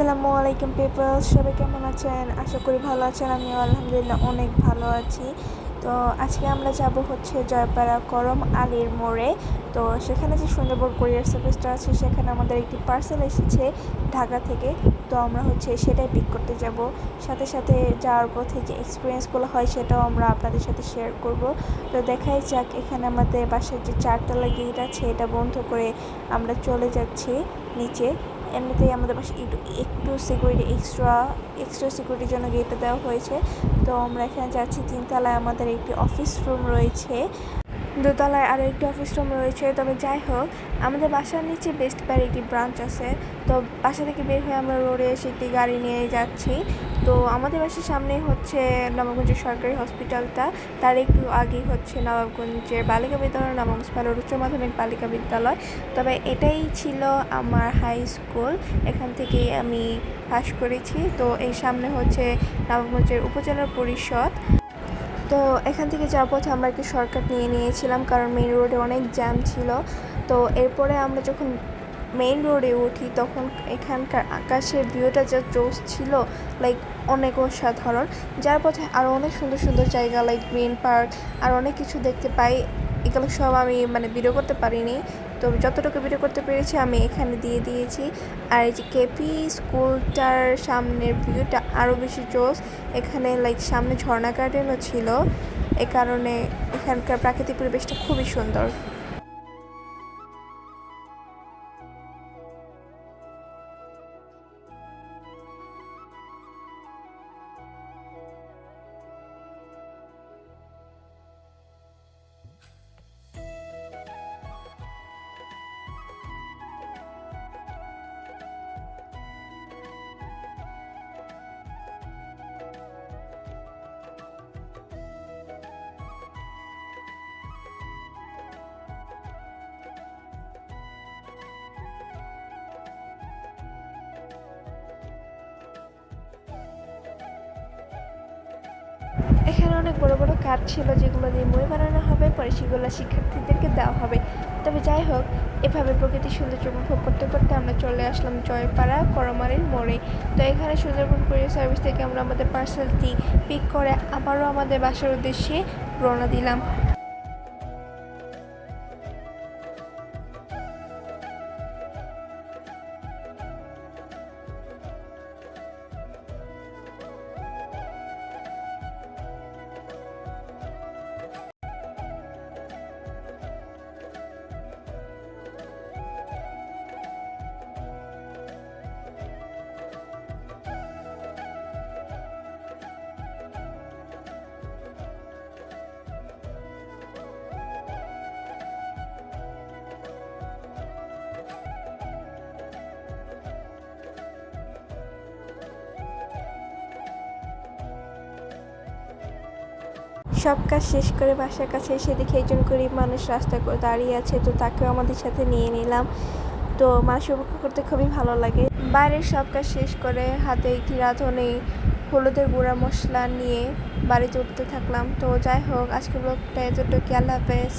আসসালামু আলাইকুম পিপল সবাই কেমন আছেন? আশা করি ভালো আছেন। আমিও আলহামদুলিল্লাহ অনেক ভালো আছি। তো আজকে আমরা যাব হচ্ছে জয়পাড়া করম আলীর মোড়ে। তো সেখানে যে সুন্দরবন কোরিয়ার সার্ভিসটা আছে, সেখানে আমাদের একটি পার্সেল এসেছে ঢাকা থেকে। তো আমরা হচ্ছে সেটাই পিক করতে যাব। সাথে সাথে যাওয়ার পথে যে এক্সপিরিয়েন্সগুলো হয়, সেটাও আমরা আপনাদের সাথে শেয়ার করব। তো দেখাই যাক, এখানে আমাদের বাসার যে চারতলা গেট আছে, এটা বন্ধ করে আমরা চলে যাচ্ছি নিচে। এমনিতেই আমাদের পাশে একটু একটু সিকিউরিটি এক্সট্রা এক্সট্রা সিকিউরিটির জন্য গেটটা দেওয়া হয়েছে। তো আমরা এখানে যাচ্ছি, তিনতলায় আমাদের একটি অফিস রুম রয়েছে। দোতলায় আরও একটি অফিস রুম রয়েছে। তবে যাই হোক আমাদের বাসার নিচে বেস্ট বাইয়ের একটি ব্রাঞ্চ আছে। তো বাসা থেকে বের হয়ে আমরা রোডে এসে একটি গাড়ি নিয়ে যাচ্ছি। তো আমাদের বাসার সামনে হচ্ছে নবাবগঞ্জের সরকারি হসপিটালটা। তার একটু আগেই হচ্ছে নবাবগঞ্জের বালিকা বিদ্যালয়, নবম স্পালের উচ্চ মাধ্যমিক বালিকা বিদ্যালয়। তবে এটাই ছিল আমার হাই স্কুল এখান থেকেই আমি পাশ করেছি। তো এই সামনে হচ্ছে নবাবগঞ্জের উপজেলা পরিষদ। তো এখান থেকে যাওয়ার পথে আমরা একটি শর্টকাট নিয়ে নিয়েছিলাম, কারণ মেইন রোডে অনেক জ্যাম ছিল। তো এরপরে আমরা যখন মেইন রোডে উঠি, তখন এখানকার আকাশের ভিউটা যা জোস ছিল লাইক অনেক অসাধারণ। যার পথে আরও অনেক সুন্দর সুন্দর জায়গা লাইক গ্রিন পার্ক আর অনেক কিছু দেখতে পাই। এগুলো সব আমি মানে ভিডিও করতে পারিনি। তো যতটুকু ভিডিও করতে পেরেছি আমি এখানে দিয়ে দিয়েছি। আর এই যে কেপি স্কুলটার সামনের ভিউটা আরও বেশি জোস এখানে লাইক সামনে ঝর্ণা গার্ডেনও ছিল। এ কারণে এখানকার প্রাকৃতিক পরিবেশটা খুবই সুন্দর। এখানে অনেক বড় বড় কাঠ ছিল যেগুলো দিয়ে মই বানানো হবে, পরে সেগুলো শিক্ষার্থীদেরকে দেওয়া হবে। তবে যাই হোক, এভাবে প্রকৃতির সৌন্দর্য উপভোগ করতে করতে আমরা চলে আসলাম জয়পাড়া করমারের মোড়ে। তো এখানে সুন্দরবন কুরিয়ার সার্ভিস থেকে আমরা আমাদের পার্সেলটি পিক করে আবারও আমাদের বাসার উদ্দেশ্যে রওনা দিলাম। সব কাজ শেষ করে বাসার কাছে এসে দেখি একজন গরিব মানুষ রাস্তা করে দাঁড়িয়ে আছে, তো তাকেও আমাদের সাথে নিয়ে নিলাম। তো মানুষ উপেক্ষা করতে খুবই ভালো লাগে। বাইরের সব কাজ শেষ করে হাতে একটি রাঁধুনি, হলুদের গুঁড়া মশলা নিয়ে বাড়িতে উঠতে থাকলাম। তো যাই হোক আজকে ব্লগটা এতটুকু আল্লাহ হাফেজ।